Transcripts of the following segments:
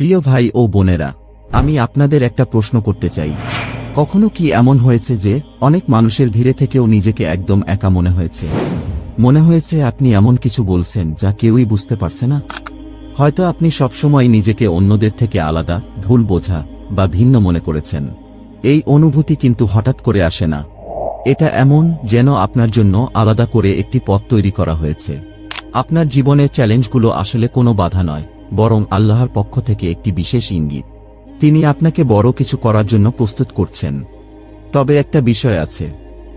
প্রিয় ভাই ও বোনেরা, আমি আপনাদের একটা প্রশ্ন করতে চাই। কখনো কি এমন হয়েছে যে, অনেক মানুষের ভিড়ে থেকেও নিজেকে একদম একা মনে হয়েছে? মনে হয়েছে আপনি এমন কিছু বলছেন যা কেউই বুঝতে পারছে না। হয়তো আপনি সবসময় নিজেকে অন্যদের থেকে আলাদা, ভুল বোঝা বা ভিন্ন মনে করেছেন। এই অনুভূতি কিন্তু হঠাৎ করে আসে না। এটা এমন যেন আপনার জন্য আলাদা করে একটি পথ তৈরি করা হয়েছে। আপনার জীবনের চ্যালেঞ্জগুলো আসলে কোনো বাধা নয়। বরং আল্লাহর পক্ষ থেকে একটি বিশেষ ইঙ্গিত। তিনি আপনাকে বড় কিছু করার জন্য প্রস্তুত করছেন। তবে একটা বিষয় আছে।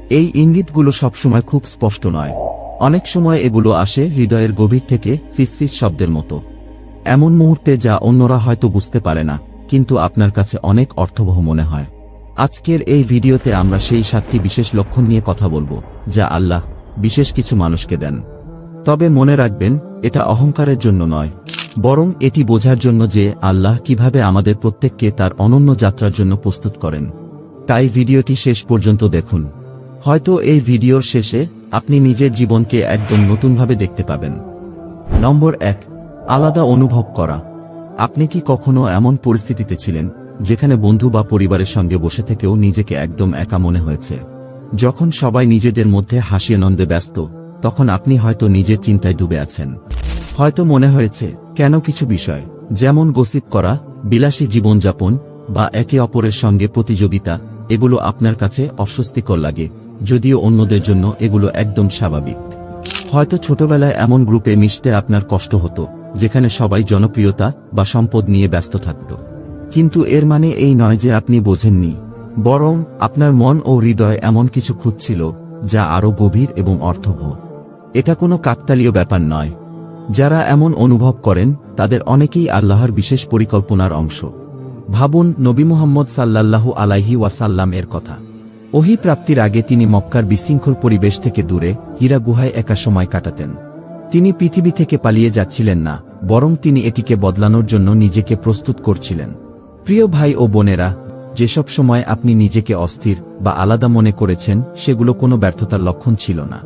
এই ইঙ্গিতগুলো সবসময় খুব স্পষ্ট নয়। অনেক সময় এগুলো আসে হৃদয়ের গভীর থেকে ফিসফিস শব্দের মতো। এমন মুহূর্তে যা অন্যরা হয়তো বুঝতে পারে না, কিন্তু আপনার কাছে অনেক অর্থবহ মনে হয়। আজকের এই ভিডিওতে আমরা সেই সাতটি বিশেষ লক্ষণ নিয়ে কথা বলব, যা আল্লাহ বিশেষ কিছু মানুষকে দেন। তবে মনে রাখবেন, এটা অহংকারের জন্য নয়। বরং এটি বোঝার জন্য যে আল্লাহ কীভাবে আমাদের প্রত্যেককে তার অনন্য যাত্রার জন্য প্রস্তুত করেন। তাই ভিডিওটি শেষ পর্যন্ত দেখুন। হয়তো এই ভিডিওর শেষে আপনি নিজের জীবনকে একদম নতুনভাবে দেখতে পাবেন। নম্বর এক, আলাদা অনুভব করা। আপনি কি কখনো এমন পরিস্থিতিতে ছিলেন যেখানে বন্ধু বা পরিবারের সঙ্গে বসে থেকেও নিজেকে একদম একা মনে হয়েছে? যখন সবাই নিজেদের মধ্যে হাসি আনন্দে ব্যস্ত, তখন আপনি হয়তো নিজের চিন্তায় ডুবে আছেন। হয়তো মনে হয়েছে কেন কিছু বিষয়, যেমন গসিপ করা, বিলাসী জীবনযাপন, বা একে অপরের সঙ্গে প্রতিযোগিতা, এগুলো আপনার কাছে অস্বস্তিকর লাগে, যদিও অন্যদের জন্য এগুলো একদম স্বাভাবিক। হয়তো ছোটবেলায় এমন গ্রুপে মিশতে আপনার কষ্ট হতো, যেখানে সবাই জনপ্রিয়তা বা সম্পদ নিয়ে ব্যস্ত থাকত। কিন্তু এর মানে এই নয় যে আপনি বোঝেননি, বরং আপনার মন ও হৃদয় এমন কিছু খুঁজছিল, যা আরও গভীর এবং অর্থবহ। এটা কোনো কাকতালীয় ব্যাপার নয়। যারা এমন অনুভব করেন, তাদের অনেকেই আল্লাহর বিশেষ পরিকল্পনার অংশ। ভাবুন, নবী মুহাম্মদ সাল্লাল্লাহু আলাইহি ওয়াসাল্লাম এর কথা। ওহি প্রাপ্তির আগে তিনি মক্কার বিশৃঙ্খল পরিবেশ থেকে দূরে, হীরা গুহায় একা সময় কাটাতেন। তিনি পৃথিবী থেকে পালিয়ে যাচ্ছিলেন না, বরং তিনি এটিকে বদলানোর জন্য নিজেকে প্রস্তুত করছিলেন। প্রিয় ভাই ও বোনেরা, যেসব সময় আপনি নিজেকে অস্থির বা আলাদা মনে করেছেন, সেগুলো কোনো ব্যর্থতার লক্ষণ ছিল না।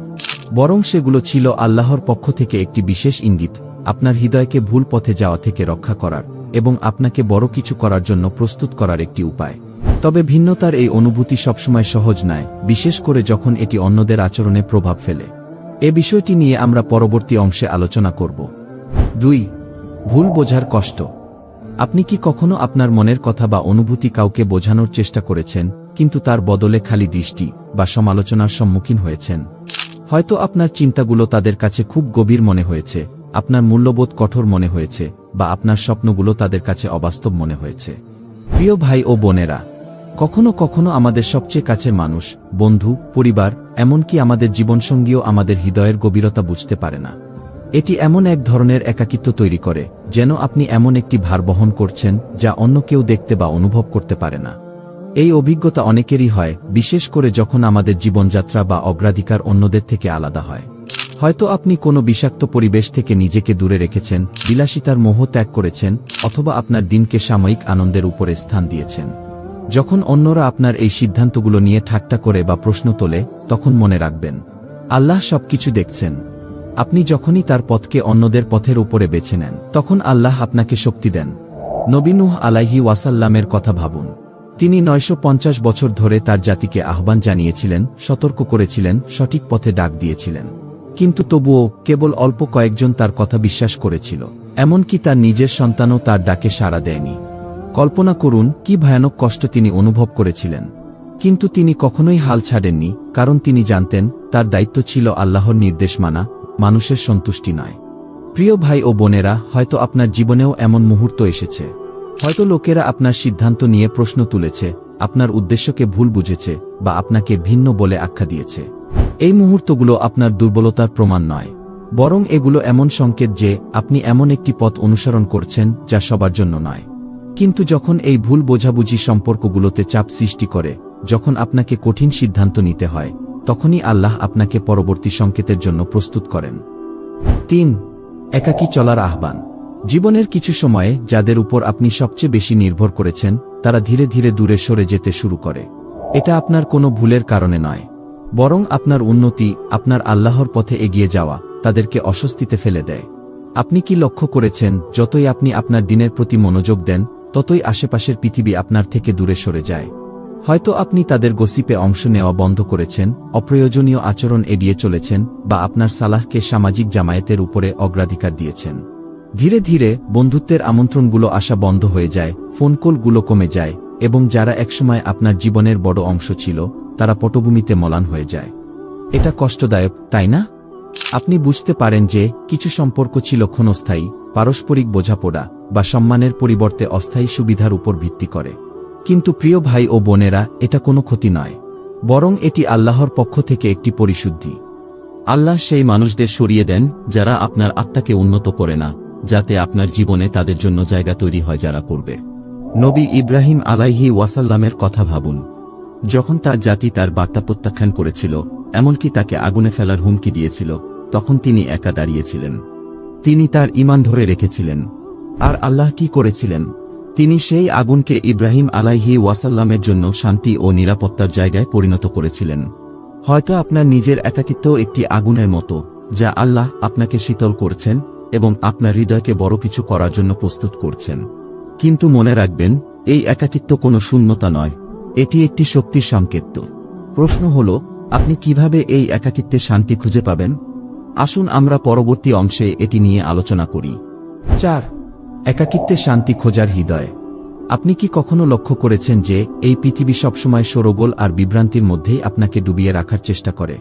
বরং সেগুলো ছিল আল্লাহর পক্ষ থেকে একটি বিশেষ ইঙ্গিত, আপনার হৃদয়কে ভুল পথে যাওয়া থেকে রক্ষা করার এবং আপনাকে বড় কিছু করার জন্য প্রস্তুত করার একটি উপায়। তবে ভিন্নতার এই অনুভূতি সবসময় সহজ নয়, বিশেষ করে যখন এটি অন্যদের আচরণে প্রভাব ফেলে। এ বিষয়টি নিয়ে আমরা পরবর্তী অংশে আলোচনা করব। দুই, ভুল বোঝার কষ্ট। আপনি কি কখনো আপনার মনের কথা বা অনুভূতি কাউকে বোঝানোর চেষ্টা করেছেন, কিন্তু তার বদলে খালি দৃষ্টি বা সমালোচনার সম্মুখীন হয়েছেন? হয়তো আপনার চিন্তাগুলো তাদের কাছে খুব গভীর মনে হয়েছে, আপনার মূল্যবোধ কঠোর মনে হয়েছে, বা আপনার স্বপ্নগুলো তাদের কাছে অবাস্তব মনে হয়েছে। প্রিয় ভাই ও বোনেরা, কখনো কখনো আমাদের সবচেয়ে কাছের মানুষ, বন্ধু, পরিবার, এমনকি আমাদের জীবনসঙ্গীও আমাদের হৃদয়ের গভীরতা বুঝতে পারে না। এটি এমন এক ধরনের একাকিত্ব তৈরি করে, যেন আপনি এমন একটি ভার বহন করছেন, যা অন্য কেউ দেখতে বা অনুভব করতে পারে না। এই অভিজ্ঞতা অনেকেরই হয়, বিশেষ করে যখন আমাদের জীবনযাত্রা বা অগ্রাধিকার অন্যদের থেকে আলাদা হয়। হয়তো আপনি কোনো বিষাক্ত পরিবেশ থেকে নিজেকে দূরে রেখেছেন, বিলাসিতার মোহ ত্যাগ করেছেন, অথবা আপনার দিনকে সাময়িক আনন্দের উপরে স্থান দিয়েছেন। যখন অন্যরা আপনার এই সিদ্ধান্তগুলো নিয়ে ঠাট্টা করে বা প্রশ্ন তোলে, তখন মনে রাখবেন, আল্লাহ সবকিছু দেখছেন। আপনি যখনই তার পথকে অন্যদের পথের উপরে বেছে নেন, তখন আল্লাহ আপনাকে শক্তি দেন। নবীনুহ আলাইহি ওয়াসাল্লামের কথা ভাবুন। তিনি নয়শো পঞ্চাশ বছর ধরে তার জাতিকে আহ্বান জানিয়েছিলেন, সতর্ক করেছিলেন, সঠিক পথে ডাক দিয়েছিলেন। কিন্তু তবুও কেবল অল্প কয়েকজন তার কথা বিশ্বাস করেছিল, এমনকি তার নিজের সন্তানও তার ডাকে সাড়া দেয়নি। কল্পনা করুন, কি ভয়ানক কষ্ট তিনি অনুভব করেছিলেন। কিন্তু তিনি কখনোই হাল ছাড়েননি, কারণ তিনি জানতেন, তার দায়িত্ব ছিল আল্লাহর নির্দেশ মানা, মানুষের সন্তুষ্টি নয়। প্রিয় ভাই ও বোনেরা, হয়তো আপনার জীবনেও এমন মুহূর্ত এসেছে। হয়তো লোকেরা আপনার সিদ্ধান্ত নিয়ে প্রশ্ন তুলেছে, আপনার উদ্দেশ্যকে ভুল বুঝেছে, বা আপনাকে ভিন্ন বলে আখ্যা দিয়েছে। এই মুহূর্তগুলো আপনার দুর্বলতার প্রমাণ নয়। বরং এগুলো এমন সংকেত যে, আপনি এমন একটি পথ অনুসরণ করছেন, যা সবার জন্য নয়। কিন্তু যখন এই ভুল বোঝাবুঝি সম্পর্কগুলোতে চাপ সৃষ্টি করে, যখন আপনাকে কঠিন সিদ্ধান্ত নিতে হয়, তখনই আল্লাহ আপনাকে পরবর্তী সংকেতের জন্য প্রস্তুত করেন। তিন, একাকী চলার আহ্বান। জীবনের কিছু সময়ে যাদের উপর আপনি সবচেয়ে বেশি নির্ভর করেছেন, তারা ধীরে ধীরে দূরে সরে যেতে শুরু করে। এটা আপনার কোনো ভুলের কারণে নয়। বরং আপনার উন্নতি, আপনার আল্লাহর পথে এগিয়ে যাওয়া, তাদেরকে অস্বস্তিতে ফেলে দেয়। আপনি কি লক্ষ্য করেছেন, যতই আপনি আপনার দিনের প্রতি মনোযোগ দেন, ততই আশেপাশের পৃথিবী আপনার থেকে দূরে সরে যায়। হয়তো আপনি তাদের গসিপে অংশ নেওয়া বন্ধ করেছেন, অপ্রয়োজনীয় আচরণ এড়িয়ে চলেছেন, বা আপনার সালাহকে সামাজিক জামায়াতের উপরে অগ্রাধিকার দিয়েছেন। ধীরে ধীরে বন্ধুত্বের আমন্ত্রণগুলো আসা বন্ধ হয়ে যায়, ফোন কলগুলো কমে যায়, এবং যারা একসময় আপনার জীবনের বড় অংশ ছিল, তারা পটভূমিতে মলান হয়ে যায়। এটা কষ্টদায়ক, তাই না? আপনি বুঝতে পারেন যে কিছু সম্পর্ক ছিল ক্ষণস্থায়ী, পারস্পরিক বোঝাপড়া, বা সম্মানের পরিবর্তে অস্থায়ী সুবিধার উপর ভিত্তি করে। কিন্তু প্রিয় ভাই ও বোনেরা, এটা কোনো ক্ষতি নয়। বরং এটি আল্লাহর পক্ষ থেকে একটি পরিশুদ্ধি। আল্লাহ সেই মানুষদের সরিয়ে দেন, যারা আপনার আত্মাকে উন্নত করে না। যাতে আপনার জীবনে তাদের জন্য জায়গা তৈরি হয় যারা করবে। নবী ইব্রাহিম আলাইহি ওয়াসাল্লামের কথা ভাবুন। যখন তার জাতি তার বার্তা প্রত্যাখ্যান করেছিল, এমনকি তাকে আগুনে ফেলার হুমকি দিয়েছিল, তখন তিনি একা দাঁড়িয়েছিলেন। তিনি তার ইমান ধরে রেখেছিলেন। আর আল্লাহ কি করেছিলেন? তিনি সেই আগুনকে ইব্রাহিম আলাইহি ওয়াসাল্লামের জন্য শান্তি ও নিরাপত্তার জায়গায় পরিণত করেছিলেন। হয়তো আপনার নিজের একাকিত্ব একটি আগুনের মতো, যা আল্লাহ আপনাকে শীতল করছেন এবং আপনার হৃদয়কে বড় কিছু করার জন্য প্রস্তুত করছেন। কিন্তু মনে রাখবেন, এই একাকিত্ব কোনো শূন্যতা নয়। এটি একটি শক্তির সংকেত। প্রশ্ন হল, আপনি কীভাবে এই একাকিত্বে শান্তি খুঁজে পাবেন? আসুন আমরা পরবর্তী অংশে এটি নিয়ে আলোচনা করি। চার একাকিত্বে শান্তি খোঁজার হৃদয়। আপনি কি কখনো লক্ষ্য করেছেন যে, এই পৃথিবী সবসময় সরগোল আর বিভ্রান্তির মধ্যেই আপনাকে ডুবিয়ে রাখার চেষ্টা করে?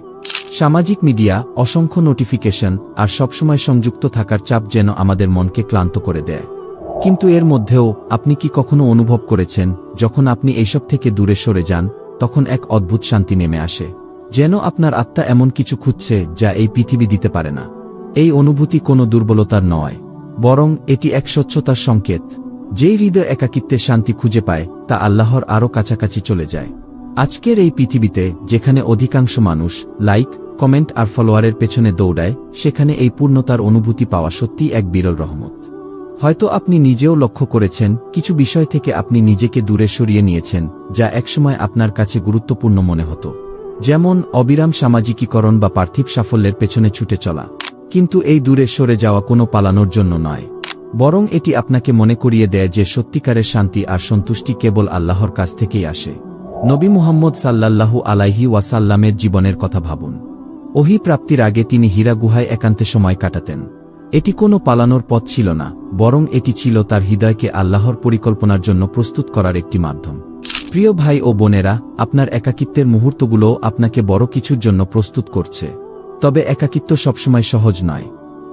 সামাজিক মিডিয়া, অসংখ্য নোটিফিকেশন আর সবসময় সংযুক্ত থাকার চাপ যেন আমাদের মনকে ক্লান্ত করে দেয়। কিন্তু এর মধ্যেও আপনি কি কখনো অনুভব করেছেন, যখন আপনি এইসব থেকে দূরে সরে যান, তখন এক অদ্ভুত শান্তি নেমে আসে। যেন আপনার আত্মা এমন কিছু খুঁজছে যা এই পৃথিবী দিতে পারে না। এই অনুভূতি কোনো দুর্বলতার নয়, বরং এটি এক স্বচ্ছতার সংকেত। যেই হৃদয় একাকিত্বে শান্তি খুঁজে পায়, তা আল্লাহর আরও কাছাকাছি চলে যায়। আজকের এই পৃথিবীতে, যেখানে অধিকাংশ মানুষ লাইক, কমেন্ট আর ফলোয়ারের পেছনে দৌড়ায়, সেখানে এই পূর্ণতার অনুভূতি পাওয়া সত্যিই এক বিরল রহমত। হয়তো আপনি নিজেও লক্ষ্য করেছেন, কিছু বিষয় থেকে আপনি নিজেকে দূরে সরিয়ে নিয়েছেন, যা একসময় আপনার কাছে গুরুত্বপূর্ণ মনে হতো। যেমন, অবিরাম সামাজিকীকরণ বা পার্থিব সাফল্যের পেছনে ছুটে চলা। কিন্তু এই দূরে সরে যাওয়া কোনো পালানোর জন্য নয়। বরং এটি আপনাকে মনে করিয়ে দেয় যে সত্যিকারের শান্তি আর সন্তুষ্টি কেবল আল্লাহর কাছ থেকেই আসে। নবী মুহাম্মদ সাল্লাল্লাহু আলাইহি ওয়াসাল্লামের জীবনের কথা ভাবুন। ওহি প্রাপ্তির আগে তিনি হীরা গুহায় একান্তে সময় কাটাতেন। এটি কোনো পালানোর পথ ছিল না, বরং এটি ছিল তার হৃদয়কে আল্লাহর পরিকল্পনার জন্য প্রস্তুত করার একটি মাধ্যম। প্রিয় ভাই ও বোনেরা, আপনার একাকিত্বের মুহূর্তগুলো আপনাকে বড় কিছুর জন্য প্রস্তুত করছে। তবে একাকিত্ব সবসময় সহজ নয়।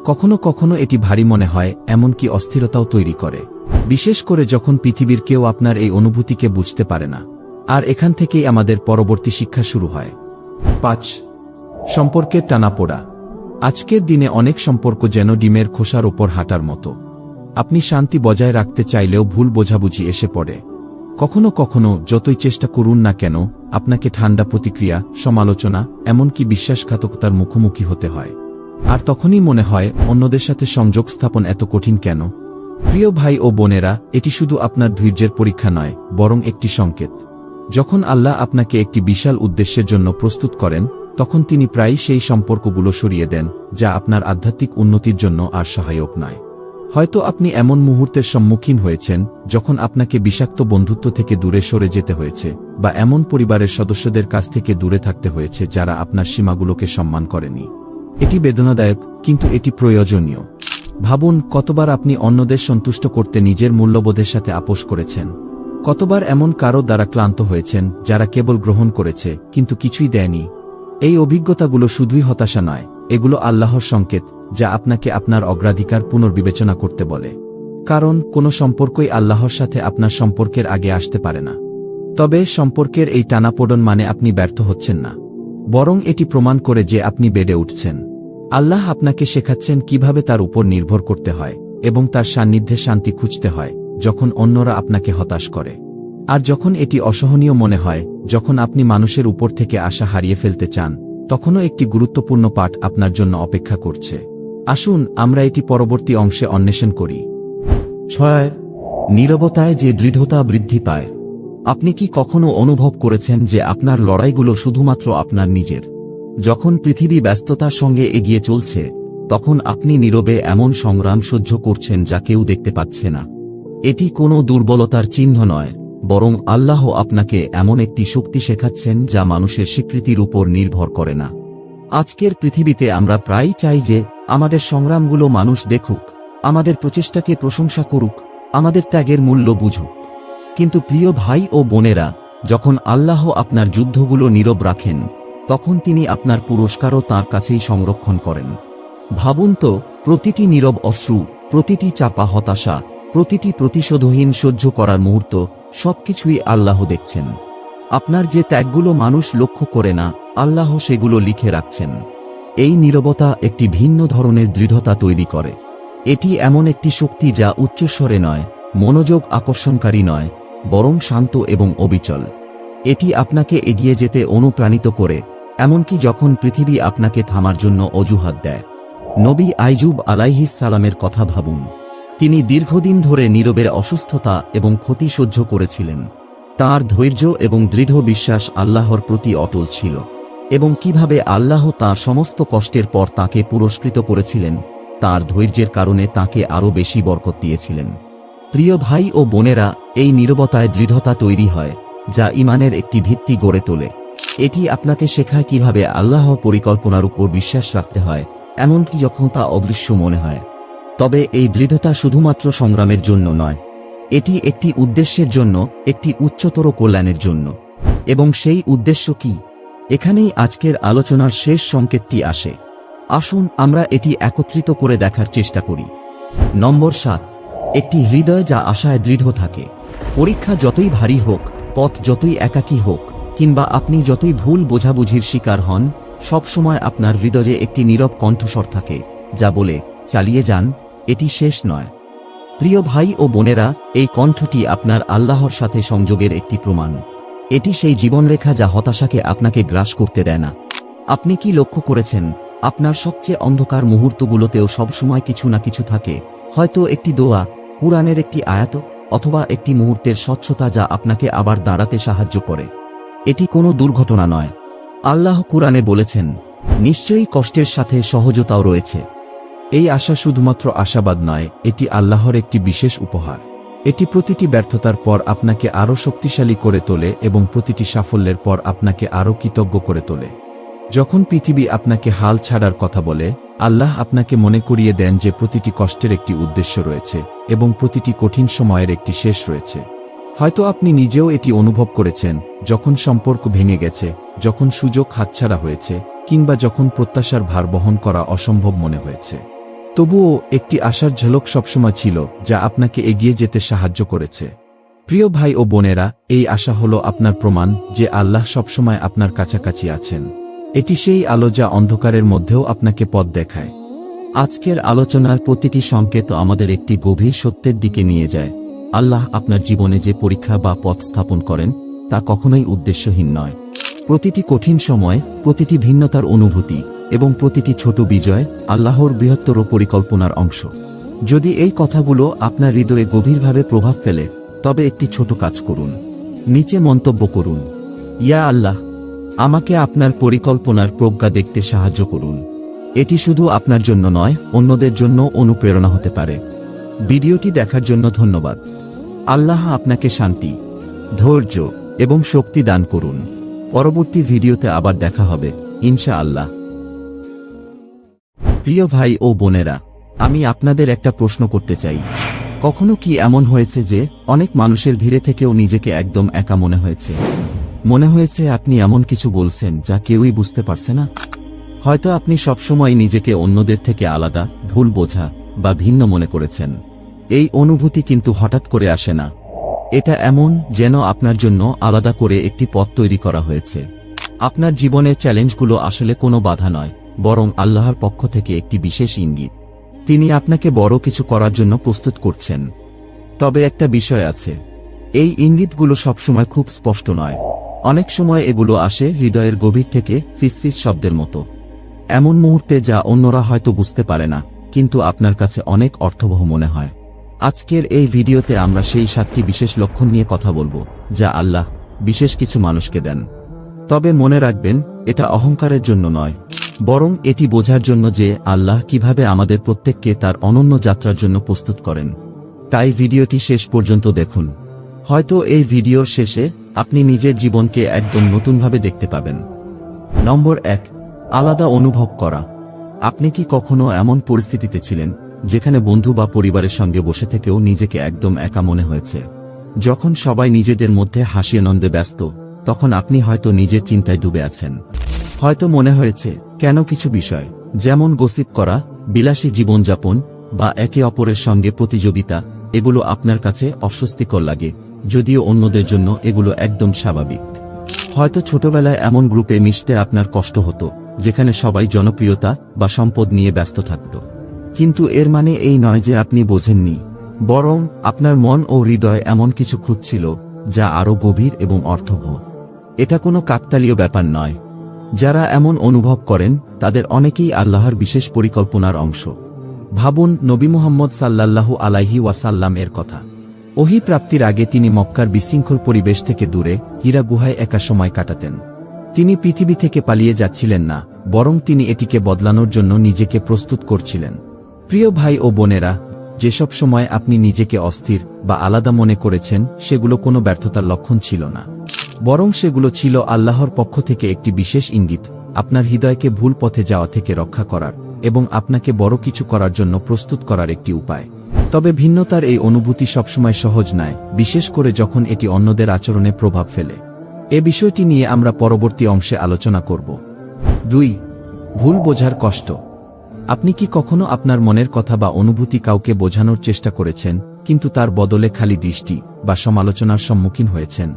কখনো কখনো এটি ভারী মনে হয়, এমনকি অস্থিরতাও তৈরি করে। বিশেষ করে যখন পৃথিবীর কেউ আপনার এই অনুভূতিকে বুঝতে পারে না। আর এখান থেকেই আমাদের পরবর্তী শিক্ষা শুরু হয়। পাঁচ সম্পর্কের টানাপোড়া আজকের দিনে অনেক সম্পর্ক যেন ডিমের খোসার ওপর হাঁটার মতো। আপনি শান্তি বজায় রাখতে চাইলেও ভুল বোঝাবুঝি এসে পড়ে। কখনো কখনো যতই চেষ্টা করুন না কেন, আপনাকে ঠান্ডা প্রতিক্রিয়া, সমালোচনা, এমনকি বিশ্বাসঘাতকতার মুখোমুখি হতে হয়। আর তখনই মনে হয়, অন্যদের সাথে সংযোগ স্থাপন এত কঠিন কেন? প্রিয় ভাই ও বোনেরা, এটি শুধু আপনার ধৈর্যের পরীক্ষা নয়, বরং একটি সংকেত। যখন আল্লাহ আপনাকে একটি বিশাল উদ্দেশ্যের জন্য প্রস্তুত করেন, তখন তিনি প্রায়ই সেই সম্পর্কগুলো সরিয়ে দেন, যা আপনার আধ্যাত্মিক উন্নতির জন্য আর সহায়ক নয়। হয়তো আপনি এমন মুহূর্তের সম্মুখীন হয়েছেন, যখন আপনাকে বিষাক্ত বন্ধুত্ব থেকে দূরে সরে যেতে হয়েছে, বা এমন পরিবারের সদস্যদের কাছ থেকে দূরে থাকতে হয়েছে যারা আপনার সীমাগুলোকে সম্মান করেনি। এটি বেদনাদায়ক, কিন্তু এটি প্রয়োজনীয়। ভাবুন, কতবার আপনি অন্যদের সন্তুষ্ট করতে নিজের মূল্যবোধের সাথে আপোষ করেছেন। কতবার এমন কারও দ্বারা ক্লান্ত হয়েছেন, যারা কেবল গ্রহণ করেছে, কিন্তু কিছুই দেয়নি? এই অভিজ্ঞতাগুলো শুধুই হতাশা নয়, এগুলো আল্লাহর সংকেত, যা আপনাকে আপনার অগ্রাধিকার পুনর্বিবেচনা করতে বলে। কারণ, কোনো সম্পর্কই আল্লাহর সাথে আপনার সম্পর্কের আগে আসতে পারে না। তবে, সম্পর্কের এই টানাপোড়ন মানে আপনি ব্যর্থ হচ্ছেন না। বরং এটি প্রমাণ করে যে আপনি বেড়ে উঠছেন। আল্লাহ আপনাকে শেখাচ্ছেন কীভাবে তার উপর নির্ভর করতে হয়, এবং তার সান্নিধ্যে শান্তি খুঁজতে হয়। যখন অন্যরা আপনাকে হতাশ করে। আর যখন এটি অসহনীয় মনে হয়, যখন আপনি মানুষের উপর থেকে আশা হারিয়ে ফেলতে চান, তখনও একটি গুরুত্বপূর্ণ পাঠ আপনার জন্য অপেক্ষা করছে। আসুন, আমরা এটি পরবর্তী অংশে অন্বেষণ করি। ছয়, নীরবতায় যে দৃঢ়তা বৃদ্ধি পায়। আপনি কি কখনো অনুভব করেছেন যে আপনার লড়াইগুলো শুধুমাত্র আপনার নিজের? যখন পৃথিবী ব্যস্ততার সঙ্গে এগিয়ে চলছে, তখন আপনি নীরবে এমন সংগ্রাম সহ্য করছেন যা কেউ দেখতে পাচ্ছে না। এটি কোনো দুর্বলতার চিহ্ন নয়, বরং আল্লাহ আপনাকে এমন একটি শক্তি শেখাচ্ছেন যা মানুষের স্বীকৃতির উপর নির্ভর করে না। আজকের পৃথিবীতে আমরা প্রায়ই চাই যে, আমাদের সংগ্রামগুলো মানুষ দেখুক, আমাদের প্রচেষ্টাকে প্রশংসা করুক, আমাদের ত্যাগের মূল্য বুঝুক। কিন্তু প্রিয় ভাই ও বোনেরা, যখন আল্লাহ আপনার যুদ্ধগুলো নীরব রাখেন, তখন তিনি আপনার পুরস্কারও তার কাছেই সংরক্ষণ করেন। ভাবুন তো, প্রতিটি নীরব অশ্রু, প্রতিটি চাপা হতাশা প্রতিটি প্রতিশোধহীন সহ্য করার মুহূর্ত, সবকিছুই আল্লাহ দেখছেন। আপনার যে ত্যাগগুলো মানুষ লক্ষ্য করে না, আল্লাহ সেগুলো লিখে রাখছেন। এই নীরবতা একটি ভিন্ন ধরনের দৃঢ়তা তৈরি করে। এটি এমন একটি শক্তি যা উচ্চস্বরে নয়, মনোযোগ আকর্ষণকারী নয়, বরং শান্ত এবং অবিচল। এটি আপনাকে এগিয়ে যেতে অনুপ্রাণিত করে, এমনকি যখন পৃথিবী আপনাকে থামার জন্য অজুহাত দেয়। নবী আইজুব আলাইহিস সালামের কথা ভাবুন। তিনি দীর্ঘদিন ধরে নীরবের অসুস্থতা এবং ক্ষতি সহ্য করেছিলেন। তার ধৈর্য এবং দৃঢ় বিশ্বাস আল্লাহর প্রতি অটল ছিল এবং কীভাবে আল্লাহ তাঁর সমস্ত কষ্টের পর তাকে পুরস্কৃত করেছিলেন, তার ধৈর্যের কারণে তাকে আরও বেশি বরকত দিয়েছিলেন। প্রিয় ভাই ও বোনেরা, এই নীরবতায় দৃঢ়তা তৈরি হয়, যা ইমানের একটি ভিত্তি গড়ে তোলে। এটি আপনাকে শেখায় কীভাবে আল্লাহ পরিকল্পনার উপর বিশ্বাস রাখতে হয়, এমনকি যখন তা অদৃশ্য মনে হয়। তবে এই দৃঢ়তা শুধুমাত্র সংগ্রামের জন্য নয়, এটি একটি উদ্দেশ্যের জন্য, একটি উচ্চতর কল্যাণের জন্য। এবং সেই উদ্দেশ্য কি? এখানেই আজকের আলোচনার শেষ সংকেতটি আসে। আসুন আমরা এটি একত্রিত করে দেখার চেষ্টা করি। নম্বর সাত, একটি হৃদয় যা আশায় দৃঢ় থাকে। পরীক্ষা যতই ভারী হোক, পথ যতই একাকী হোক, কিংবা আপনি যতই ভুল বোঝাবুঝির শিকার হন, সবসময় আপনার হৃদয়ে একটি নীরব কণ্ঠস্বর থাকে, যা বলে, চালিয়ে যান। এটি শেষ নয়। প্রিয় ভাই ও বোনেরা, এই কণ্ঠটি আপনার আল্লাহর সাথে সংযোগের একটি প্রমাণ। এটি সেই জীবনরেখা যা হতাশাকে আপনাকে গ্রাস করতে দেয় না। আপনি কি লক্ষ্য করেছেন? আপনার সবচেয়ে অন্ধকার মুহূর্তগুলোতেও সবসময় কিছু না কিছু থাকে। হয়তো একটি দোয়া, কুরআনের একটি আয়াত, অথবা একটি মুহূর্তের স্বচ্ছতা যা আপনাকে আবার দাঁড়াতে সাহায্য করে। এটি কোনো দুর্ঘটনা নয়। আল্লাহ কুরআনে বলেছেন, নিশ্চয়ই কষ্টের সাথে সহজতাও রয়েছে। এই আশা শুধুমাত্র আশাবাদ নয়, এটি আল্লাহর একটি বিশেষ উপহার। এটি প্রতিটি ব্যর্থতার পর আপনাকে আরও শক্তিশালী করে তোলে এবং প্রতিটি সাফল্যের পর আপনাকে আরও কৃতজ্ঞ করে তোলে। যখন পৃথিবী আপনাকে হাল ছাড়ার কথা বলে, আল্লাহ আপনাকে মনে করিয়ে দেন যে প্রতিটি কষ্টের একটি উদ্দেশ্য রয়েছে এবং প্রতিটি কঠিন সময়ের একটি শেষ রয়েছে। হয়তো আপনি নিজেও এটি অনুভব করেছেন, যখন সম্পর্ক ভেঙে গেছে, যখন সুযোগ হাতছাড়া হয়েছে, কিংবা যখন প্রত্যাশার ভার বহন করা অসম্ভব মনে হয়েছে। তবুও একটি আশার ঝলক সবসময় ছিল, যা আপনাকে এগিয়ে যেতে সাহায্য করেছে। প্রিয় ভাই ও বোনেরা, এই আশা হল আপনার প্রমাণ যে আল্লাহ সবসময় আপনার কাছাকাছি আছেন। এটি সেই আলো যা অন্ধকারের মধ্যেও আপনাকে পথ দেখায়। আজকের আলোচনার প্রতিটি সংকেত আমাদের একটি গভীর সত্যের দিকে নিয়ে যায়। আল্লাহ আপনার জীবনে যে পরীক্ষা বা পথ স্থাপন করেন, তা কখনোই উদ্দেশ্যহীন নয়। প্রতিটি কঠিন সময়, প্রতিটি ভিন্নতার অনুভূতি এবং প্রতিটি ছোট বিজয় আল্লাহর বৃহত্তর পরিকল্পনার অংশ। যদি এই কথাগুলো আপনার হৃদয়ে গভীরভাবে প্রভাব ফেলে, তবে একটি ছোট কাজ করুন। নিচে মন্তব্য করুন, ইয়া আল্লাহ, আমাকে আপনার পরিকল্পনার প্রজ্ঞা দেখতে সাহায্য করুন। এটি শুধু আপনার জন্য নয়, অন্যদের জন্য অনুপ্রেরণা হতে পারে। ভিডিওটি দেখার জন্য ধন্যবাদ। আল্লাহ আপনাকে শান্তি, ধৈর্য এবং শক্তি দান করুন। পরবর্তী ভিডিওতে আবার দেখা হবে ইনশা আল্লাহ প্রিয় ভাই ও বোনেরা, আমি আপনাদের একটা প্রশ্ন করতে চাই। কখনো কি এমন হয়েছে যে, অনেক মানুষের ভিড়ে থেকেও নিজেকে একদম একা মনে হয়েছে? মনে হয়েছে আপনি এমন কিছু বলছেন যা কেউই বুঝতে পারছে না? হয়তো আপনি সবসময় নিজেকে অন্যদের থেকে আলাদা, ভুল বোঝা বা ভিন্ন মনে করেছেন। এই অনুভূতি কিন্তু হঠাৎ করে আসে না। এটা এমন যেন আপনার জন্য আলাদা করে একটি পথ তৈরি করা হয়েছে। আপনার জীবনের চ্যালেঞ্জগুলো আসলে কোনো বাধা নয়। বরং আল্লাহর পক্ষ থেকে একটি বিশেষ ইঙ্গিত। তিনি আপনাকে বড় কিছু করার জন্য প্রস্তুত করছেন। তবে একটা বিষয় আছে। এই ইঙ্গিতগুলো সবসময় খুব স্পষ্ট নয়। অনেক সময় এগুলো আসে হৃদয়ের গভীর থেকে ফিসফিস শব্দের মতো। এমন মুহূর্তে যা অন্যরা হয়তো বুঝতে পারে না, কিন্তু আপনার কাছে অনেক অর্থবহ মনে হয়। আজকের এই ভিডিওতে আমরা সেই সাতটি বিশেষ লক্ষণ নিয়ে কথা বলব, যা আল্লাহ বিশেষ কিছু মানুষকে দেন। তবে মনে রাখবেন, এটা অহংকারের জন্য নয়। বরং এটি বোঝার জন্য যে আল্লাহ কীভাবে আমাদের প্রত্যেককে তার অনন্য যাত্রার জন্য প্রস্তুত করেন। তাই ভিডিওটি শেষ পর্যন্ত দেখুন। হয়তো এই ভিডিওর শেষে আপনি নিজের জীবনকে একদম নতুনভাবে দেখতে পাবেন। নম্বর এক, আলাদা অনুভব করা। আপনি কি কখনো এমন পরিস্থিতিতে ছিলেন যেখানে বন্ধু বা পরিবারের সঙ্গে বসে থেকেও নিজেকে একদম একা মনে হয়েছে? যখন সবাই নিজেদের মধ্যে হাসি আনন্দে ব্যস্ত, তখন আপনি হয়তো নিজের চিন্তায় ডুবে আছেন। হয়তো মনে হয়েছে, কেন কিছু বিষয়, যেমন গোসিপ করা, বিলাসী জীবনযাপন, বা একে অপরের সঙ্গে প্রতিযোগিতা, এগুলো আপনার কাছে অস্বস্তিকর লাগে, যদিও অন্যদের জন্য এগুলো একদম স্বাভাবিক। হয়তো ছোটবেলায় এমন গ্রুপে মিশতে আপনার কষ্ট হতো, যেখানে সবাই জনপ্রিয়তা বা সম্পদ নিয়ে ব্যস্ত থাকত। কিন্তু এর মানে এই নয় যে আপনি বোঝেননি, বরং আপনার মন ও হৃদয় এমন কিছু খুঁজছিল, যা আরও গভীর এবং অর্থবহ। এটা কোনো কাকতালীয় ব্যাপার নয়। যারা এমন অনুভব করেন, তাদের অনেকেই আল্লাহর বিশেষ পরিকল্পনার অংশ। ভাবুন, নবী মোহাম্মদ সাল্লাল্লাহু আলাইহি ওয়াসাল্লাম এর কথা। ওহি প্রাপ্তির আগে তিনি মক্কার বিশৃঙ্খল পরিবেশ থেকে দূরে, হীরা গুহায় একা সময় কাটাতেন। তিনি পৃথিবী থেকে পালিয়ে যাচ্ছিলেন না, বরং তিনি এটিকে বদলানোর জন্য নিজেকে প্রস্তুত করছিলেন। প্রিয় ভাই ও বোনেরা, যেসব সময় আপনি নিজেকে অস্থির বা আলাদা মনে করেছেন, সেগুলো কোনো ব্যর্থতার লক্ষণ ছিল না। বরং সেগুলো ছিল আল্লাহর পক্ষ থেকে একটি বিশেষ ইঙ্গিত, আপনার হৃদয়কে ভুল পথে যাওয়া থেকে রক্ষা করার এবং আপনাকে বড় কিছু করার জন্য প্রস্তুত করার একটি উপায়। তবে ভিন্নতার এই অনুভূতি সবসময় সহজ নয়, বিশেষ করে যখন এটি অন্যদের আচরণে প্রভাব ফেলে। এ বিষয়টি নিয়ে আমরা পরবর্তী অংশে আলোচনা করব। দুই, ভুল বোঝার কষ্ট। আপনি কি কখনো আপনার মনের কথা বা অনুভূতি কাউকে বোঝানোর চেষ্টা করেছেন, কিন্তু তার বদলে খালি দৃষ্টি বা সমালোচনার সম্মুখীন হয়েছেন?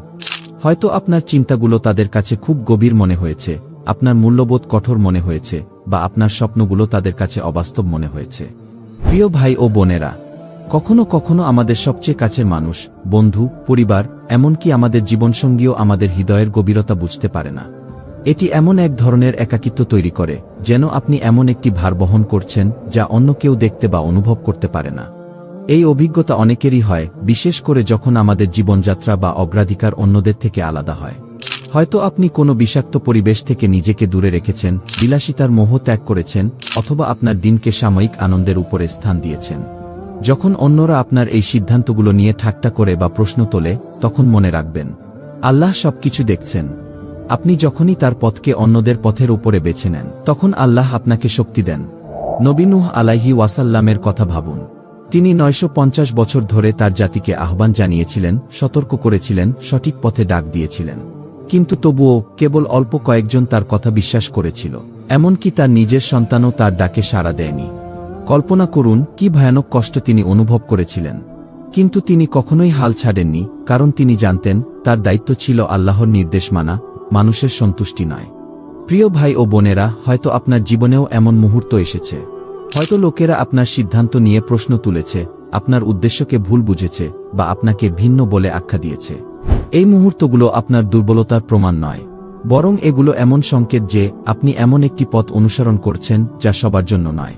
হয়তো আপনার চিন্তাগুলো তাদের কাছে খুব গভীর মনে হয়েছে, আপনার মূল্যবোধ কঠোর মনে হয়েছে, বা আপনার স্বপ্নগুলো তাদের কাছে অবাস্তব মনে হয়েছে। প্রিয় ভাই ও বোনেরা, কখনো কখনো আমাদের সবচেয়ে কাছের মানুষ, বন্ধু, পরিবার, এমনকি আমাদের জীবনসঙ্গীও আমাদের হৃদয়ের গভীরতা বুঝতে পারে না। এটি এমন এক ধরনের একাকিত্ব তৈরি করে, যেন আপনি এমন একটি ভার বহন করছেন যা অন্য কেউ দেখতে বা অনুভব করতে পারে না। এই অভিজ্ঞতা অনেকেরই হয়, বিশেষ করে যখন আমাদের জীবনযাত্রা বা অগ্রাধিকার অন্যদের থেকে আলাদা হয়। হয়তো আপনি কোনো বিষাক্ত পরিবেশ থেকে নিজেকে দূরে রেখেছেন, বিলাসিতার মোহ ত্যাগ করেছেন, অথবা আপনার দিনকে সাময়িক আনন্দের উপরে স্থান দিয়েছেন। যখন অন্যরা আপনার এই সিদ্ধান্তগুলো নিয়ে ঠাট্টা করে বা প্রশ্ন তোলে, তখন মনে রাখবেন, আল্লাহ সবকিছু দেখছেন। আপনি যখনই তার পথকে অন্যদের পথের উপরে বেছে নেন, তখন আল্লাহ আপনাকে শক্তি দেন। নবীনুহ আলাইহি ওয়াসাল্লামের কথা ভাবুন। তিনি নয়শো পঞ্চাশ বছর ধরে তার জাতিকে আহ্বান জানিয়েছিলেন, সতর্ক করেছিলেন, সঠিক পথে ডাক দিয়েছিলেন। কিন্তু তবুও কেবল অল্প কয়েকজন তার কথা বিশ্বাস করেছিল। এমনকি তার নিজের সন্তানও তার ডাকে সাড়া দেয়নি। কল্পনা করুন, কি ভয়ানক কষ্ট তিনি অনুভব করেছিলেন। কিন্তু তিনি কখনোই হাল ছাড়েননি, কারণ তিনি জানতেন, তার দায়িত্ব ছিল আল্লাহর নির্দেশ মানা, মানুষের সন্তুষ্টি নয়। প্রিয় ভাই ও বোনেরা, হয়তো আপনার জীবনেও এমন মুহূর্ত এসেছে। হয়তো লোকেরা আপনার সিদ্ধান্ত নিয়ে প্রশ্ন তুলেছে, আপনার উদ্দেশ্যকে ভুল বুঝেছে, বা আপনাকে ভিন্ন বলে আখ্যা দিয়েছে। এই মুহূর্তগুলো আপনার দুর্বলতার প্রমাণ নয়। বরং এগুলো এমন সংকেত যে, আপনি এমন একটি পথ অনুসরণ করছেন যা সবার জন্য নয়।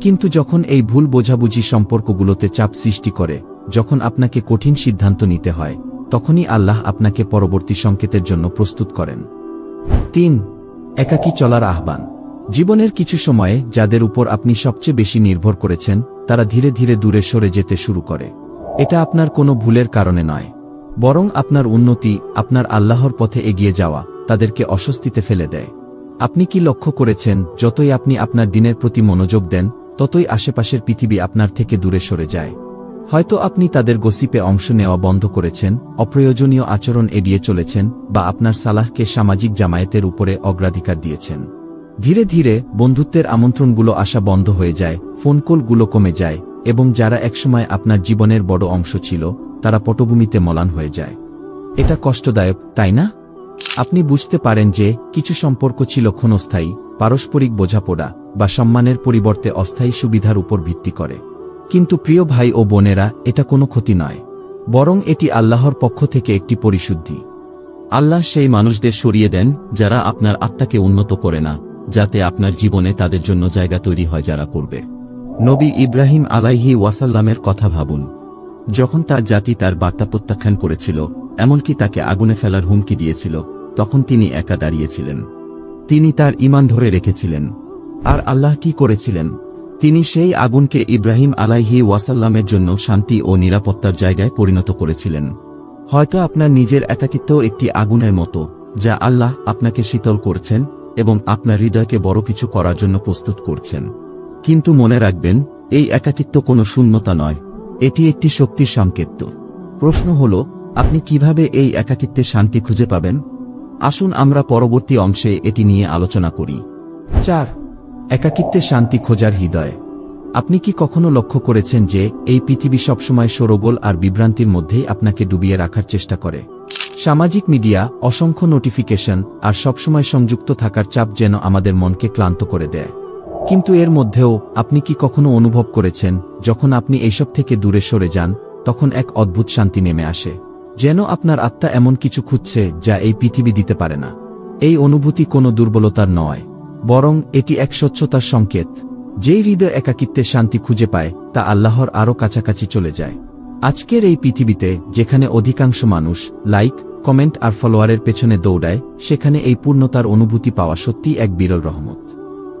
কিন্তু যখন এই ভুল বোঝাবুঝি সম্পর্কগুলোতে চাপ সৃষ্টি করে, যখন আপনাকে কঠিন সিদ্ধান্ত নিতে হয়, তখনই আল্লাহ আপনাকে পরবর্তী সংকেতের জন্য প্রস্তুত করেন। তিন, একাকী চলার আহ্বান। জীবনের কিছু সময়ে যাদের উপর আপনি সবচেয়ে বেশি নির্ভর করেছেন, তারা ধীরে ধীরে দূরে সরে যেতে শুরু করে। এটা আপনার কোনো ভুলের কারণে নয়। বরং আপনার উন্নতি, আপনার আল্লাহর পথে এগিয়ে যাওয়া, তাদেরকে অস্বস্তিতে ফেলে দেয়। আপনি কি লক্ষ্য করেছেন, যতই আপনি আপনার দিনের প্রতি মনোযোগ দেন, ততই আশেপাশের পৃথিবী আপনার থেকে দূরে সরে যায়। হয়তো আপনি তাদের গসিপে অংশ নেওয়া বন্ধ করেছেন, অপ্রয়োজনীয় আচরণ এড়িয়ে চলেছেন, বা আপনার সালাহকে সামাজিক জামায়াতের উপরে অগ্রাধিকার দিয়েছেন। ধীরে ধীরে বন্ধুত্বের আমন্ত্রণগুলো আসা বন্ধ হয়ে যায়, ফোন কলগুলো কমে যায়, এবং যারা একসময় আপনার জীবনের বড় অংশ ছিল, তারা পটভূমিতে মলান হয়ে যায়। এটা কষ্টদায়ক, তাই না? আপনি বুঝতে পারেন যে, কিছু সম্পর্ক ছিল ক্ষণস্থায়ী, পারস্পরিক বোঝাপড়া, বা সম্মানের পরিবর্তে অস্থায়ী সুবিধার উপর ভিত্তি করে। কিন্তু প্রিয় ভাই ও বোনেরা, এটা কোনো ক্ষতি নয়। বরং এটি আল্লাহর পক্ষ থেকে একটি পরিশুদ্ধি। আল্লাহ সেই মানুষদের সরিয়ে দেন, যারা আপনার আত্মাকে উন্নত করে না। যাতে আপনার জীবনে তাদের জন্য জায়গা তৈরি হয় যারা করবে। নবী ইব্রাহিম আলাইহি ওয়াসাল্লামের কথা ভাবুন। যখন তার জাতি তার বার্তা প্রত্যাখ্যান করেছিল, এমনকি তাকে আগুনে ফেলার হুমকি দিয়েছিল, তখন তিনি একা দাঁড়িয়েছিলেন। তিনি তার ইমান ধরে রেখেছিলেন। আর আল্লাহ কি করেছিলেন? তিনি সেই আগুনকে ইব্রাহিম আলাইহি ওয়াসাল্লামের জন্য শান্তি ও নিরাপত্তার জায়গায় পরিণত করেছিলেন। হয়তো আপনার নিজের একাকিত্ব একটি আগুনের মতো, যা আল্লাহ আপনাকে শীতল করছেন এবং আপনার হৃদয়কে বড় কিছু করার জন্য প্রস্তুত করছেন। কিন্তু মনে রাখবেন, এই একাকিত্ব কোনো শূন্যতা নয়। এটি একটি শক্তির সংকেত। প্রশ্ন হল, আপনি কীভাবে এই একাকিত্বে শান্তি খুঁজে পাবেন? আসুন আমরা পরবর্তী অংশে এটি নিয়ে আলোচনা করি। চার একাকিত্বে শান্তি খোঁজার হৃদয়। আপনি কি কখনো লক্ষ্য করেছেন যে এই পৃথিবী সবসময় সরগোল আর বিভ্রান্তির মধ্যেই আপনাকে ডুবিয়ে রাখার চেষ্টা করে? সামাজিক মিডিয়া, অসংখ্য নোটিফিকেশন, আর সবসময় সংযুক্ত থাকার চাপ যেন আমাদের মনকে ক্লান্ত করে দেয়। কিন্তু এর মধ্যেও, আপনি কি কখনো অনুভব করেছেন, যখন আপনি এইসব থেকে দূরে সরে যান, তখন এক অদ্ভুত শান্তি নেমে আসে। যেন আপনার আত্মা এমন কিছু খুঁজছে, যা এই পৃথিবী দিতে পারে না। এই অনুভূতি কোনো দুর্বলতার নয়। বরং এটি এক স্বচ্ছতার সংকেত। যেই হৃদয় একাকিত্বে শান্তি খুঁজে পায়, তা আল্লাহর আরও কাছাকাছি চলে যায়। আজকের এই পৃথিবীতে, যেখানে অধিকাংশ মানুষ লাইক কমেন্ট আর ফলোয়ারের পেছনে দৌড়ায়, সেখানে এই পূর্ণতার অনুভূতি পাওয়া সত্যি এক বিরল রহমত।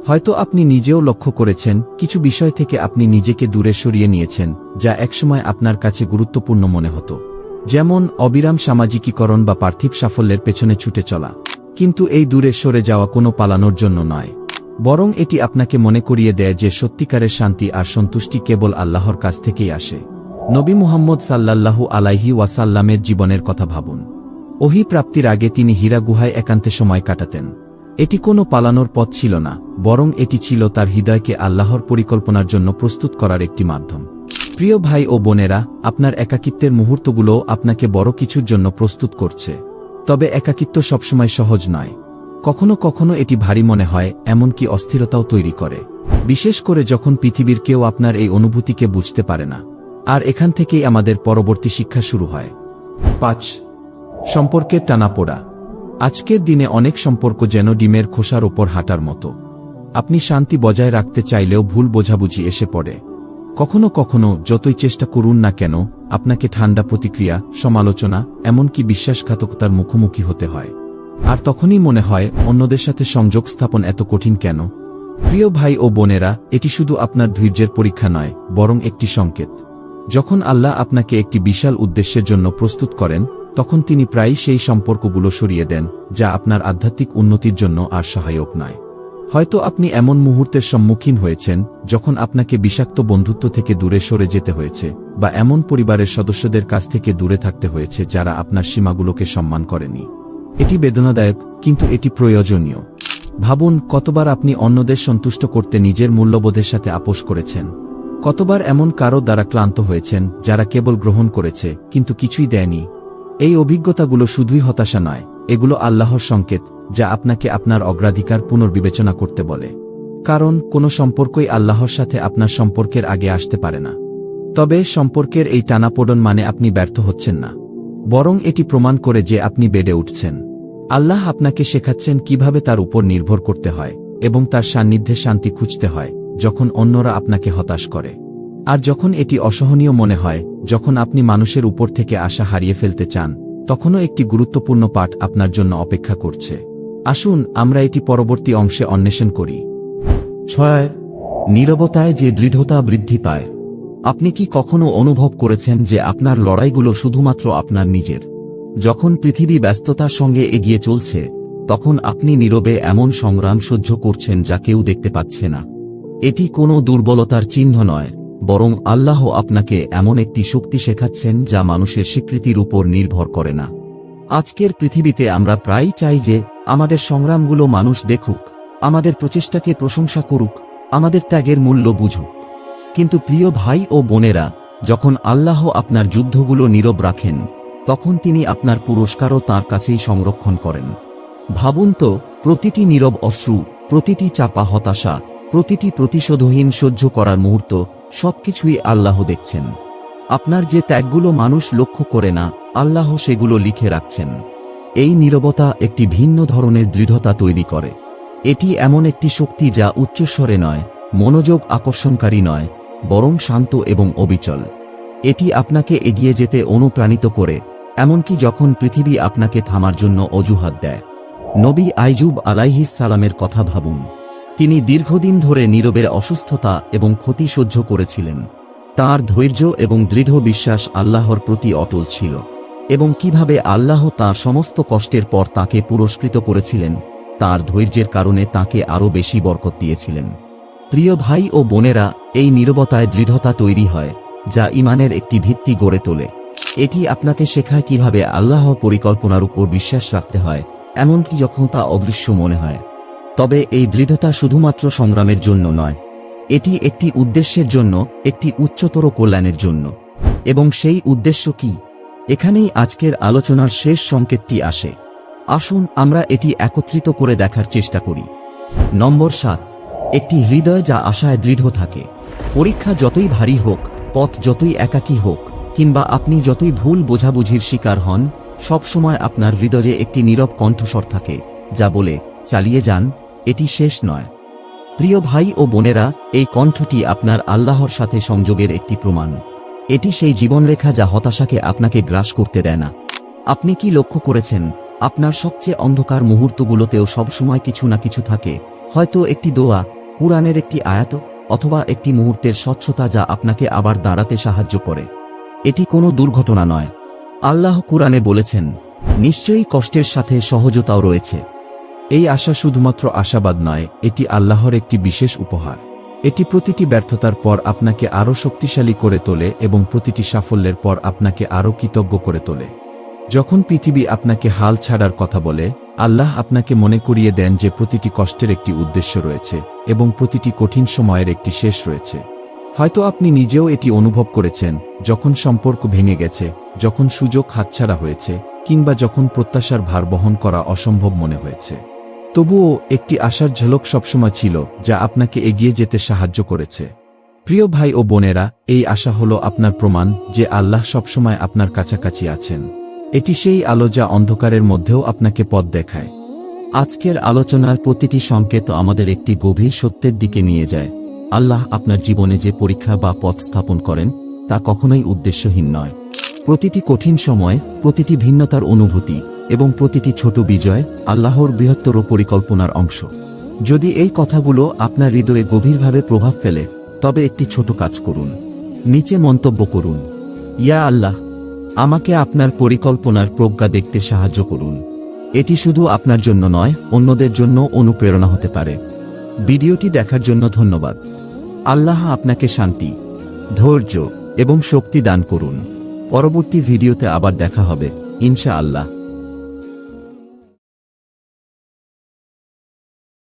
হয়তো আপনি নিজেও লক্ষ্য করেছেন, কিছু বিষয় থেকে আপনি নিজেকে দূরে সরিয়ে নিয়েছেন, যা একসময় আপনার কাছে গুরুত্বপূর্ণ মনে হতো। যেমন, অবিরাম সামাজিকীকরণ বা পার্থিব সাফল্যের পেছনে ছুটে চলা। কিন্তু এই দূরে সরে যাওয়া কোনো পালানোর জন্য নয়। বরং এটি আপনাকে মনে করিয়ে দেয় যে সত্যিকারের শান্তি আর সন্তুষ্টি কেবল আল্লাহর কাছ থেকেই আসে। নবী মুহাম্মদ সাল্লাল্লাহু আলাইহি ওয়াসাল্লামের জীবনের কথা ভাবুন। ওহি প্রাপ্তির আগে তিনি হীরা গুহায় একান্তে সময় কাটাতেন। এটি কোনো পালানোর পথ ছিল না, বরং এটি ছিল তার হৃদয়কে আল্লাহর পরিকল্পনার জন্য প্রস্তুত করার একটি মাধ্যম। প্রিয় ভাই ও বোনেরা, আপনার একাকিত্বের মুহূর্তগুলোও আপনাকে বড় কিছুর জন্য প্রস্তুত করছে। তবে একাকিত্ব সবসময় সহজ নয়। কখনো কখনো এটি ভারী মনে হয়, এমনকি অস্থিরতাও তৈরি করে। বিশেষ করে যখন পৃথিবীর কেউ আপনার এই অনুভূতিকে বুঝতে পারে না। আর এখান থেকেই আমাদের পরবর্তী শিক্ষা শুরু হয়। পাঁচ সম্পর্কের টানাপোড়া আজকের দিনে অনেক সম্পর্ক যেন ডিমের খোসার ওপর হাঁটার মতো। আপনি শান্তি বজায় রাখতে চাইলেও ভুল বোঝাবুঝি এসে পড়ে। কখনো কখনো যতই চেষ্টা করুন না কেন, আপনাকে ঠান্ডা প্রতিক্রিয়া, সমালোচনা, এমনকি বিশ্বাসঘাতকতার মুখোমুখি হতে হয়। আর তখনই মনে হয়, অন্যদের সাথে সংযোগ স্থাপন এত কঠিন কেন? প্রিয় ভাই ও বোনেরা, এটি শুধু আপনার ধৈর্যের পরীক্ষা নয়, বরং একটি সংকেত। যখন আল্লাহ আপনাকে একটি বিশাল উদ্দেশ্যের জন্য প্রস্তুত করেন, তখন তিনি প্রায়ই সেই সম্পর্কগুলো সরিয়ে দেন, যা আপনার আধ্যাত্মিক উন্নতির জন্য আর সহায়ক নয়। হয়তো আপনি এমন মুহূর্তের সম্মুখীন হয়েছেন, যখন আপনাকে বিষাক্ত বন্ধুত্ব থেকে দূরে সরে যেতে হয়েছে, বা এমন পরিবারের সদস্যদের কাছ থেকে দূরে থাকতে হয়েছে যারা আপনার সীমাগুলোকে সম্মান করেনি। এটি বেদনাদায়ক, কিন্তু এটি প্রয়োজনীয়। ভাবুন, কতবার আপনি অন্যদের সন্তুষ্ট করতে নিজের মূল্যবোধের সাথে আপোষ করেছেন। কতবার এমন কারও দ্বারা ক্লান্ত হয়েছেন, যারা কেবল গ্রহণ করেছে, কিন্তু কিছুই দেয়নি? এই অভিজ্ঞতাগুলো শুধুই হতাশা নয়, এগুলো আল্লাহর সংকেত, যা আপনাকে আপনার অগ্রাধিকার পুনর্বিবেচনা করতে বলে। কারণ, কোনো সম্পর্কই আল্লাহর সাথে আপনার সম্পর্কের আগে আসতে পারে না। তবে, সম্পর্কের এই টানাপোড়ন মানে আপনি ব্যর্থ হচ্ছেন না। বরং এটি প্রমাণ করে যে আপনি বেড়ে উঠছেন। আল্লাহ আপনাকে শেখাচ্ছেন কীভাবে তার উপর নির্ভর করতে হয়, এবং তার সান্নিধ্যে শান্তি খুঁজতে হয়। যখন অন্যরা আপনাকে হতাশ করে। আর যখন এটি অসহনীয় মনে হয়, যখন আপনি মানুষের উপর থেকে আশা হারিয়ে ফেলতে চান, তখনও একটি গুরুত্বপূর্ণ পাঠ আপনার জন্য অপেক্ষা করছে। আসুন, আমরা এটি পরবর্তী অংশে অন্বেষণ করি। ছয়, নীরবতায় যে দৃঢ়তা বৃদ্ধি পায়। আপনি কি কখনো অনুভব করেছেন যে আপনার লড়াইগুলো শুধুমাত্র আপনার নিজের? যখন পৃথিবী ব্যস্ততার সঙ্গে এগিয়ে চলছে, তখন আপনি নীরবে এমন সংগ্রাম সহ্য করছেন যা কেউ দেখতে পাচ্ছে না। এটি কোনো দুর্বলতার চিহ্ন নয়, বরং আল্লাহ আপনাকে এমন একটি শক্তি শেখাচ্ছেন যা মানুষের স্বীকৃতির উপর নির্ভর করে না। আজকের পৃথিবীতে আমরা প্রায়ই চাই যে, আমাদের সংগ্রামগুলো মানুষ দেখুক, আমাদের প্রচেষ্টাকে প্রশংসা করুক, আমাদের ত্যাগের মূল্য বুঝুক। কিন্তু প্রিয় ভাই ও বোনেরা, যখন আল্লাহ আপনার যুদ্ধগুলো নীরব রাখেন, তখন তিনি আপনার পুরস্কারও তাঁর কাছেই সংরক্ষণ করেন। ভাবুন তো, প্রতিটি নীরব অশ্রু, প্রতিটি চাপা হতাশা প্রতিটি প্রতিশোধহীন সহ্য করার মুহূর্ত, সবকিছুই আল্লাহ দেখছেন। আপনার যে ত্যাগগুলো মানুষ লক্ষ্য করে না, আল্লাহ সেগুলো লিখে রাখছেন। এই নীরবতা একটি ভিন্ন ধরনের দৃঢ়তা তৈরি করে। এটি এমন একটি শক্তি যা উচ্চস্বরে নয়, মনোযোগ আকর্ষণকারী নয়, বরং শান্ত এবং অবিচল। এটি আপনাকে এগিয়ে যেতে অনুপ্রাণিত করে, এমনকি যখন পৃথিবী আপনাকে থামার জন্য অজুহাত দেয়। নবী আইজুব আলাইহিস সালামের কথা ভাবুন। তিনি দীর্ঘদিন ধরে নীরবের অসুস্থতা এবং ক্ষতি সহ্য করেছিলেন। তার ধৈর্য এবং দৃঢ় বিশ্বাস আল্লাহর প্রতি অটল ছিল এবং কীভাবে আল্লাহ তাঁর সমস্ত কষ্টের পর তাকে পুরস্কৃত করেছিলেন, তার ধৈর্যের কারণে তাকে আরও বেশি বরকত দিয়েছিলেন। প্রিয় ভাই ও বোনেরা, এই নীরবতায় দৃঢ়তা তৈরি হয়, যা ইমানের একটি ভিত্তি গড়ে তোলে। এটি আপনাকে শেখায় কীভাবে আল্লাহ পরিকল্পনার উপর বিশ্বাস রাখতে হয়, এমনকি যখন তা অদৃশ্য মনে হয়। তবে এই দৃঢ়তা শুধুমাত্র সংগ্রামের জন্য নয়, এটি একটি উদ্দেশ্যের জন্য, একটি উচ্চতর কল্যাণের জন্য। এবং সেই উদ্দেশ্য কি? এখানেই আজকের আলোচনার শেষ সংকেতটি আসে। আসুন আমরা এটি একত্রিত করে দেখার চেষ্টা করি। নম্বর সাত, একটি হৃদয় যা আশায় দৃঢ় থাকে। পরীক্ষা যতই ভারী হোক, পথ যতই একাকী হোক, কিংবা আপনি যতই ভুল বোঝাবুঝির শিকার হন, সবসময় আপনার হৃদয়ে একটি নীরব কণ্ঠস্বর থাকে, যা বলে, চালিয়ে যান। এটি শেষ নয়। প্রিয় ভাই ও বোনেরা, এই কণ্ঠটি আপনার আল্লাহর সাথে সংযোগের একটি প্রমাণ। এটি সেই জীবনরেখা যা হতাশাকে আপনাকে গ্রাস করতে দেয় না। আপনি কি লক্ষ্য করেছেন, আপনার সবচেয়ে অন্ধকার মুহূর্তগুলোতেও সবসময় কিছু না কিছু থাকে? হয়তো একটি দোয়া, কুরআনের একটি আয়াত, অথবা একটি মুহূর্তের স্বচ্ছতা যা আপনাকে আবার দাঁড়াতে সাহায্য করে। এটি কোনো দুর্ঘটনা নয়। আল্লাহ কুরআনে বলেছেন, নিশ্চয়ই কষ্টের সাথে সহজতাও রয়েছে। এই আশা শুধুমাত্র আশাবাদ নয়, এটি আল্লাহর একটি বিশেষ উপহার। এটি প্রতিটি ব্যর্থতার পর আপনাকে আরও শক্তিশালী করে তোলে এবং প্রতিটি সাফল্যের পর আপনাকে আরও কৃতজ্ঞ করে তোলে। যখন পৃথিবী আপনাকে হাল ছাড়ার কথা বলে, আল্লাহ আপনাকে মনে করিয়ে দেন যে প্রতিটি কষ্টের একটি উদ্দেশ্য রয়েছে এবং প্রতিটি কঠিন সময়ের একটি শেষ রয়েছে। হয়তো আপনি নিজেও এটি অনুভব করেছেন, যখন সম্পর্ক ভেঙে গেছে, যখন সুযোগ হাতছাড়া হয়েছে, কিংবা যখন প্রত্যাশার ভার বহন করা অসম্ভব মনে হয়েছে। তবুও একটি আশার ঝলক সবসময় ছিল, যা আপনাকে এগিয়ে যেতে সাহায্য করেছে। প্রিয় ভাই ও বোনেরা, এই আশা হল আপনার প্রমাণ যে আল্লাহ সবসময় আপনার কাছাকাছি আছেন। এটি সেই আলো যা অন্ধকারের মধ্যেও আপনাকে পথ দেখায়। আজকের আলোচনার প্রতিটি সংকেত আমাদের একটি গভীর সত্যের দিকে নিয়ে যায়। আল্লাহ আপনার জীবনে যে পরীক্ষা বা পথ স্থাপন করেন, তা কখনোই উদ্দেশ্যহীন নয়। প্রতিটি কঠিন সময়, প্রতিটি ভিন্নতার অনুভূতি এবং প্রতিটি ছোট বিজয় আল্লাহর বৃহত্তর পরিকল্পনার অংশ। যদি এই কথাগুলো আপনার হৃদয়ে গভীরভাবে প্রভাব ফেলে, তবে একটি ছোট কাজ করুন। নিচে মন্তব্য করুন, ইয়া আল্লাহ, আমাকে আপনার পরিকল্পনার প্রজ্ঞা দেখতে সাহায্য করুন। এটি শুধু আপনার জন্য নয়, অন্যদের জন্য অনুপ্রেরণা হতে পারে। ভিডিওটি দেখার জন্য ধন্যবাদ। আল্লাহ আপনাকে শান্তি, ধৈর্য এবং শক্তি দান করুন। পরবর্তী ভিডিওতে আবার দেখা হবে ইনশা আল্লাহ